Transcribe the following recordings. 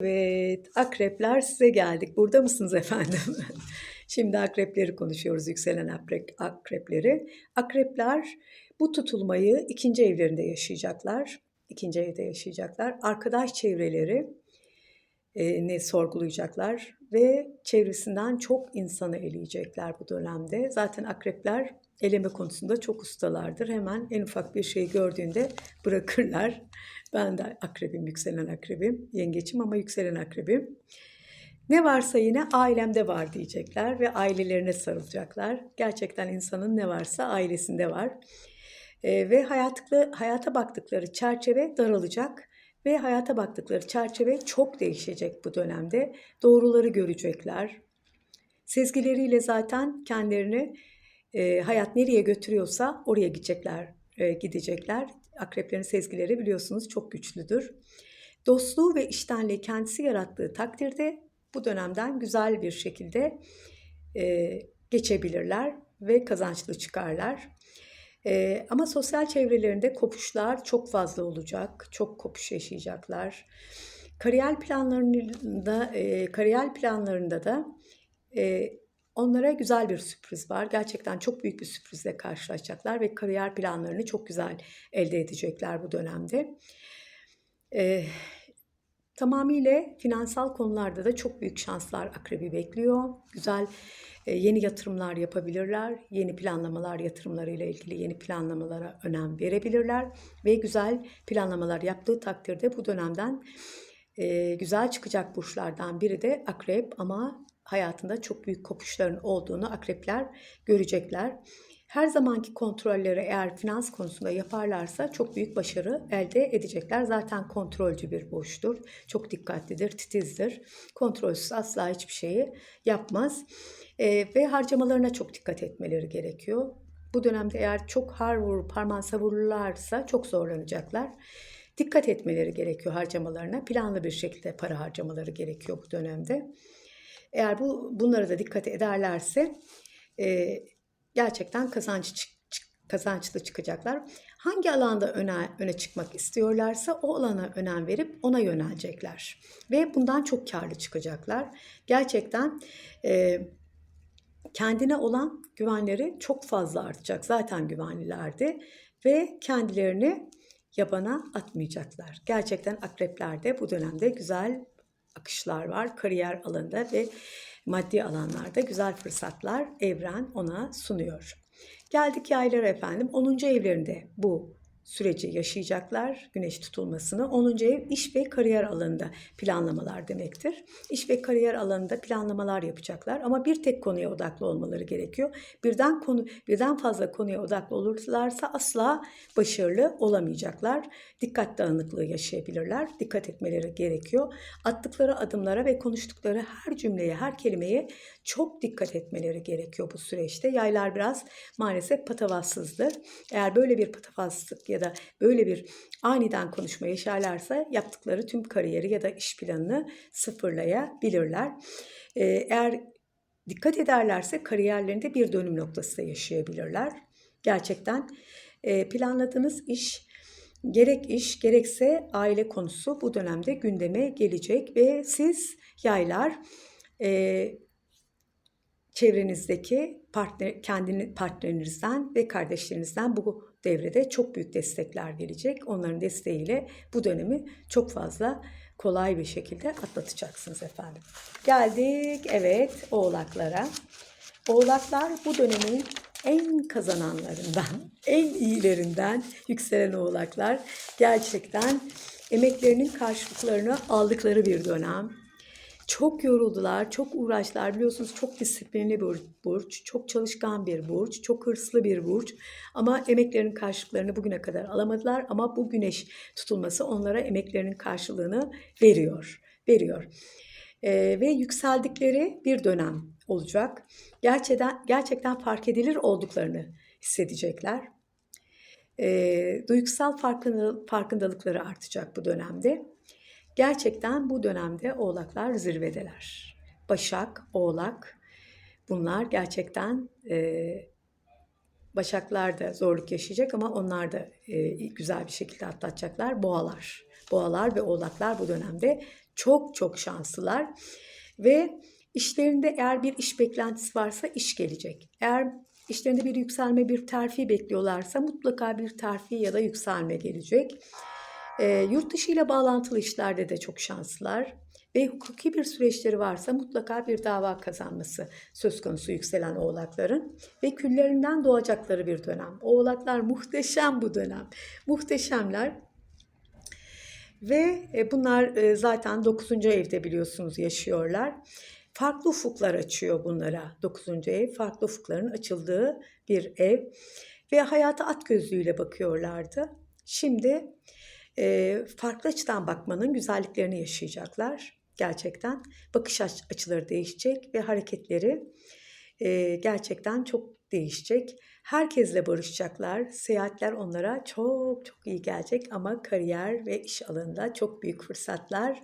Evet, akrepler size geldik. Burada mısınız efendim? Şimdi akrepleri konuşuyoruz, yükselen akrep, akrepleri. Akrepler bu tutulmayı ikinci evlerinde yaşayacaklar. İkinci evde yaşayacaklar. Arkadaş çevreleri e, ne sorgulayacaklar ve çevresinden çok insanı eleyecekler bu dönemde. Zaten akrepler eleme konusunda çok ustalardır. Hemen en ufak bir şey gördüğünde bırakırlar. Ben de akrebim, yükselen akrebim, yengeçim ama yükselen akrebim. Ne varsa yine ailemde var diyecekler ve ailelerine sarılacaklar. Gerçekten insanın ne varsa ailesinde var. E, ve hayatlı, hayata baktıkları çerçeve daralacak ve hayata baktıkları çerçeve çok değişecek bu dönemde. Doğruları görecekler. Sezgileriyle zaten kendilerini e, hayat nereye götürüyorsa oraya gidecekler, e, gidecekler. Akreplerin sezgileri biliyorsunuz çok güçlüdür. Dostluğu ve iştenliği kendisi yarattığı takdirde bu dönemden güzel bir şekilde e, geçebilirler ve kazançlı çıkarlar. E, ama sosyal çevrelerinde kopuşlar çok fazla olacak, çok kopuş yaşayacaklar. Kariyer planlarında, e, kariyer planlarında da e, onlara güzel bir sürpriz var. Gerçekten çok büyük bir sürprizle karşılaşacaklar ve kariyer planlarını çok güzel elde edecekler bu dönemde. E, tamamıyla finansal konularda da çok büyük şanslar akrebi bekliyor. Güzel e, yeni yatırımlar yapabilirler. Yeni planlamalar yatırımlarıyla ilgili yeni planlamalara önem verebilirler. Ve güzel planlamalar yaptığı takdirde bu dönemden e, güzel çıkacak burçlardan biri de akrep ama hayatında çok büyük kopuşların olduğunu akrepler görecekler. Her zamanki kontrolleri eğer finans konusunda yaparlarsa çok büyük başarı elde edecekler. Zaten kontrolcü bir burçtur. Çok dikkatlidir, titizdir. Kontrolsüz asla hiçbir şeyi yapmaz. E, ve harcamalarına çok dikkat etmeleri gerekiyor. Bu dönemde eğer çok har vurup parmağı savururlarsa çok zorlanacaklar. Dikkat etmeleri gerekiyor harcamalarına. Planlı bir şekilde para harcamaları gerekiyor bu dönemde. Eğer bu bunlara da dikkat ederlerse e, gerçekten kazanç kazançlı çıkacaklar. Hangi alanda öne, öne çıkmak istiyorlarsa o alana önem verip ona yönelecekler. Ve bundan çok karlı çıkacaklar. Gerçekten e, kendine olan güvenleri çok fazla artacak. Zaten güvenlilerdi ve kendilerini yabana atmayacaklar. Gerçekten akreplerde bu dönemde güzel akışlar var. Kariyer alanında ve maddi alanlarda güzel fırsatlar evren ona sunuyor. Geldik yaylara efendim. 10. evlerinde bu süreci yaşayacaklar, güneş tutulmasını. 10. ev iş ve kariyer alanında planlamalar demektir. İş ve kariyer alanında planlamalar yapacaklar ama bir tek konuya odaklı olmaları gerekiyor. Birden konu birden fazla konuya odaklı olurlarsa asla başarılı olamayacaklar. Dikkat dağınıklığı yaşayabilirler. Dikkat etmeleri gerekiyor. Attıkları adımlara ve konuştukları her cümleye, her kelimeye çok dikkat etmeleri gerekiyor bu süreçte. Yaylar biraz maalesef patavatsızdır. Eğer böyle bir patavatsızlık ya da böyle bir aniden konuşma yaşarlarsa yaptıkları tüm kariyeri ya da iş planını sıfırlayabilirler. Ee, eğer dikkat ederlerse kariyerlerinde bir dönüm noktası da yaşayabilirler. Gerçekten e, planladığınız iş gerek iş gerekse aile konusu bu dönemde gündeme gelecek ve siz yaylar e, çevrenizdeki partner, kendini partnerinizden ve kardeşlerinizden bu devrede çok büyük destekler gelecek. Onların desteğiyle bu dönemi çok fazla kolay bir şekilde atlatacaksınız efendim. Geldik evet oğlaklara. Oğlaklar bu dönemin en kazananlarından, en iyilerinden yükselen oğlaklar gerçekten emeklerinin karşılıklarını aldıkları bir dönem. Çok yoruldular, çok uğraştılar. Biliyorsunuz çok disiplinli bir burç, çok çalışkan bir burç, çok hırslı bir burç. Ama emeklerinin karşılıklarını bugüne kadar alamadılar. Ama bu güneş tutulması onlara emeklerinin karşılığını veriyor. Veriyor. Ee, ve yükseldikleri bir dönem olacak. Gerçekten gerçekten fark edilir olduklarını hissedecekler. Ee, duygusal farkındalıkları artacak bu dönemde. Gerçekten bu dönemde oğlaklar zirvedeler. Başak, oğlak bunlar gerçekten e, Başaklar da zorluk yaşayacak ama onlar da e, güzel bir şekilde atlatacaklar. Boğalar, boğalar ve oğlaklar bu dönemde Çok çok şanslılar ve işlerinde eğer bir iş beklentisi varsa iş gelecek. Eğer işlerinde bir yükselme, bir terfi bekliyorlarsa mutlaka bir terfi ya da yükselme gelecek. E, yurt dışı ile bağlantılı işlerde de çok şanslılar ve hukuki bir süreçleri varsa mutlaka bir dava kazanması söz konusu yükselen oğlakların ve küllerinden doğacakları bir dönem. Oğlaklar muhteşem bu dönem. Muhteşemler. Ve e, bunlar e, zaten 9. evde biliyorsunuz yaşıyorlar. Farklı ufuklar açıyor bunlara 9. ev. Farklı ufukların açıldığı bir ev. Ve hayata at gözlüğüyle bakıyorlardı. Şimdi e, farklı açıdan bakmanın güzelliklerini yaşayacaklar gerçekten. Bakış açıları değişecek ve hareketleri e, gerçekten çok değişecek. Herkesle barışacaklar. Seyahatler onlara çok çok iyi gelecek ama kariyer ve iş alanında çok büyük fırsatlar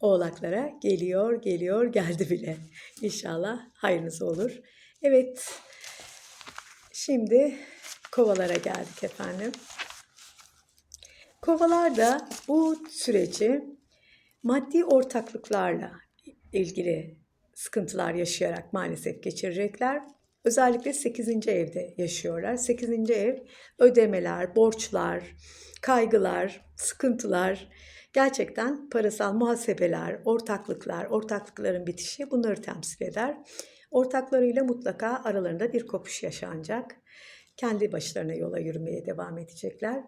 oğlaklara geliyor, geliyor, geldi bile. İnşallah hayırlısı olur. Evet, şimdi kovalara geldik efendim. Kovalar da bu süreci maddi ortaklıklarla ilgili sıkıntılar yaşayarak maalesef geçirecekler. Özellikle 8. evde yaşıyorlar. 8. ev ödemeler, borçlar, kaygılar, sıkıntılar, gerçekten parasal muhasebeler, ortaklıklar, ortaklıkların bitişi bunları temsil eder. Ortaklarıyla mutlaka aralarında bir kopuş yaşanacak. Kendi başlarına yola yürümeye devam edecekler.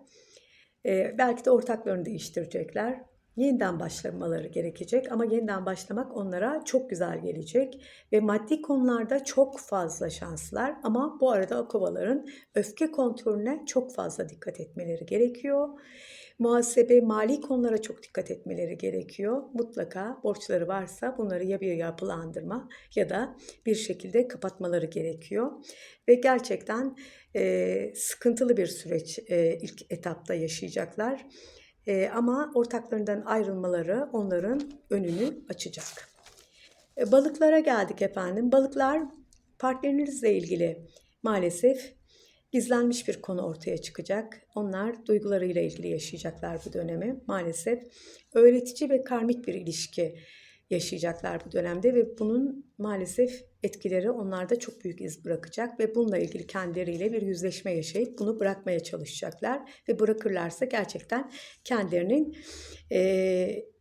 Belki de ortaklarını değiştirecekler yeniden başlamaları gerekecek ama yeniden başlamak onlara çok güzel gelecek ve maddi konularda çok fazla şanslar ama bu arada akovaların öfke kontrolüne çok fazla dikkat etmeleri gerekiyor. Muhasebe, mali konulara çok dikkat etmeleri gerekiyor. Mutlaka borçları varsa bunları ya bir yapılandırma ya da bir şekilde kapatmaları gerekiyor. Ve gerçekten e, sıkıntılı bir süreç e, ilk etapta yaşayacaklar. E, ama ortaklarından ayrılmaları onların önünü açacak. E, balıklara geldik efendim. Balıklar partnerinizle ilgili maalesef gizlenmiş bir konu ortaya çıkacak. Onlar duygularıyla ilgili yaşayacaklar bu dönemi. Maalesef öğretici ve karmik bir ilişki yaşayacaklar bu dönemde ve bunun maalesef etkileri onlarda çok büyük iz bırakacak ve bununla ilgili kendileriyle bir yüzleşme yaşayıp bunu bırakmaya çalışacaklar ve bırakırlarsa gerçekten kendilerinin e,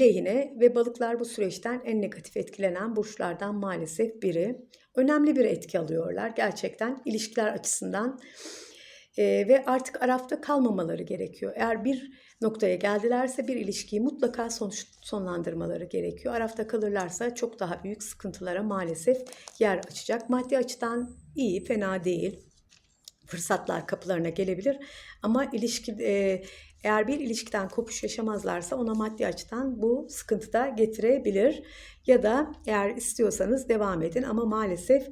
lehine ve balıklar bu süreçten en negatif etkilenen burçlardan maalesef biri. Önemli bir etki alıyorlar gerçekten ilişkiler açısından e, ve artık arafta kalmamaları gerekiyor. Eğer bir noktaya geldilerse bir ilişkiyi mutlaka sonuç, sonlandırmaları gerekiyor. Arafta kalırlarsa çok daha büyük sıkıntılara maalesef yer açacak. Maddi açıdan iyi, fena değil. Fırsatlar kapılarına gelebilir. Ama ilişki e, eğer bir ilişkiden kopuş yaşamazlarsa ona maddi açıdan bu sıkıntı da getirebilir. Ya da eğer istiyorsanız devam edin. Ama maalesef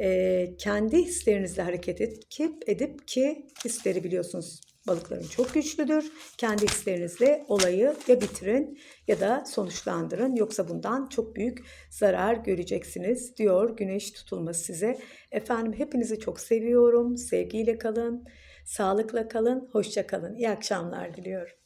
e, kendi hislerinizle hareket edip, edip ki hisleri biliyorsunuz balıkların çok güçlüdür. Kendi hislerinizle olayı ya bitirin ya da sonuçlandırın. Yoksa bundan çok büyük zarar göreceksiniz diyor güneş tutulması size. Efendim hepinizi çok seviyorum. Sevgiyle kalın. Sağlıkla kalın, hoşça kalın. İyi akşamlar diliyorum.